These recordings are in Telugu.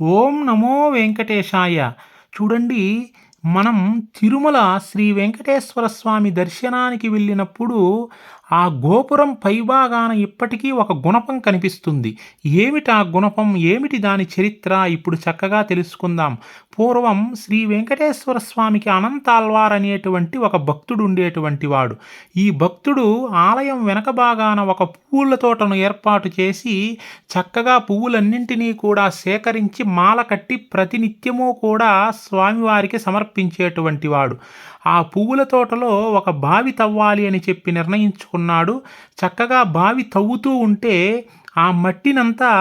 ఓం నమో వెంకటేశాయ. చూడండి మనం తిరుమల శ్రీ వెంకటేశ్వర స్వామి దర్శనానికి వెళ్ళినప్పుడు ఆ గోపురం పైభాగాన ఇప్పటికీ ఒక గుణపం కనిపిస్తుంది. ఏమిటి ఆ గుణపం? ఏమిటి దాని చరిత్ర? ఇప్పుడు చక్కగా తెలుసుకుందాం. పూర్వం శ్రీ వెంకటేశ్వర స్వామికి అనంతాల్వార్ అనేటువంటి ఒక భక్తుడు ఉండేటువంటి వాడు. ఈ భక్తుడు ఆలయం వెనక భాగాన ఒక పువ్వుల తోటను ఏర్పాటు చేసి చక్కగా పువ్వులన్నింటినీ కూడా సేకరించి మాల కట్టి ప్రతినిత్యము కూడా స్వామివారికి సమర్పించేటువంటి వాడు. ఆ పువ్వుల తోటలో ఒక బావి తవ్వాలి అని చెప్పి చేసుకున్నాడు. చక్కగా బావి తవ్వుతూ ఉంటే ఆ మట్టినంతా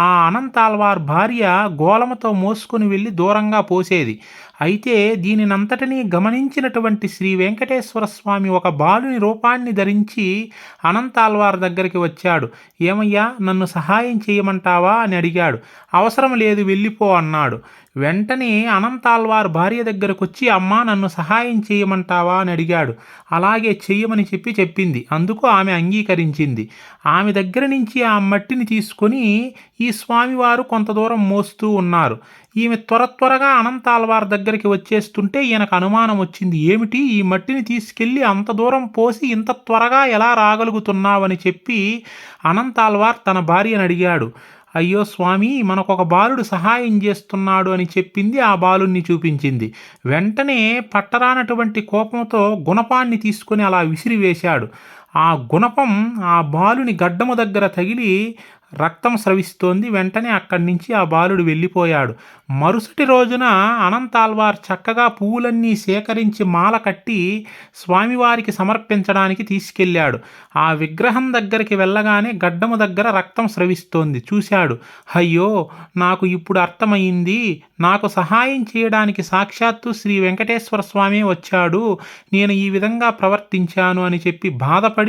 ఆ అనంతాల్వార్ భార్య గోలమతో మోసుకొని వెళ్ళి దూరంగా పోసేది. అయితే దీనినంతటినీ గమనించినటువంటి శ్రీ వెంకటేశ్వర స్వామి ఒక బాలుని రూపాన్ని ధరించి అనంతాల్వార్ దగ్గరికి వచ్చాడు. ఏమయ్యా నన్ను సహాయం చేయమంటావా అని అడిగాడు. అవసరం లేదు వెళ్ళిపో అన్నాడు. వెంటనే అనంతాల్వార్ భార్య దగ్గరకు వచ్చి అమ్మా నన్ను సహాయం చేయమంటావా అని అడిగాడు. అలాగే చెయ్యమని చెప్పి చెప్పింది. అందుకు ఆమె అంగీకరించింది. ఆమె దగ్గర నుంచి ఆ మట్టిని తీసుకొని ఈ స్వామివారు కొంత దూరం మోస్తూ ఉన్నారు. ఈమె త్వర త్వరగా అనంతాల్వార్ దగ్గరికి వచ్చేస్తుంటే ఈయనకు అనుమానం వచ్చింది. ఏమిటి? ఈ మట్టిని తీసుకెళ్ళి అంత దూరం పోసి ఇంత త్వరగా ఎలా రాగలుగుతున్నావని చెప్పి అనంతాల్వార్ తన భార్యను అడిగాడు. అయ్యో స్వామి మనకొక బాలుడు సహాయం చేస్తున్నాడు అని చెప్పింది. ఆ బాలుణ్ణి చూపించింది. వెంటనే పట్టరానటువంటి కోపంతో గుణపాన్ని తీసుకొని అలా విసిరివేశాడు. ఆ గుణపం ఆ బాలుని గడ్డము దగ్గర తగిలి రక్తం స్రవిస్తోంది. వెంటనే అక్కడి నుంచి ఆ బాలుడు వెళ్ళిపోయాడు. మరుసటి రోజున అనంతాల్వార్ చక్కగా పువ్వులన్నీ సేకరించి మాల కట్టి స్వామివారికి సమర్పించడానికి తీసుకెళ్ళాడు. ఆ విగ్రహం దగ్గరికి వెళ్ళగానే గడ్డము దగ్గర రక్తం స్రవిస్తోంది. చూశాడు. అయ్యో నాకు ఇప్పుడు అర్థమైంది. నాకు సహాయం చేయడానికి సాక్షాత్తు శ్రీ వెంకటేశ్వర స్వామి వచ్చాడు. నేను ఈ విధంగా ప్రవర్తించాను అని చెప్పి బాధపడి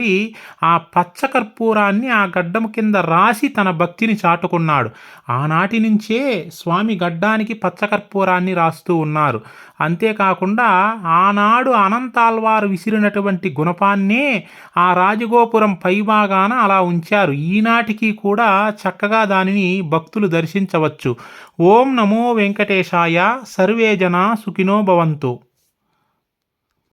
ఆ పచ్చకర్పూరాన్ని ఆ గడ్డము కింద రాసి తన భక్తిని చాటుకున్నాడు. ఆనాటి నుంచే స్వామి గడ్డానికి పచ్చకర్పూరాన్ని రాస్తూ ఉన్నారు. అంతేకాకుండా ఆనాడు అనంతాల్వారు విసిరినటువంటి గుణపాన్నే ఆ రాజగోపురం పైభాగాన అలా ఉంచారు. ఈనాటికి కూడా చక్కగా దానిని భక్తులు దర్శించవచ్చు. ఓం నమో వెంకటేశాయ. సర్వేజన సుఖినో భవంతు.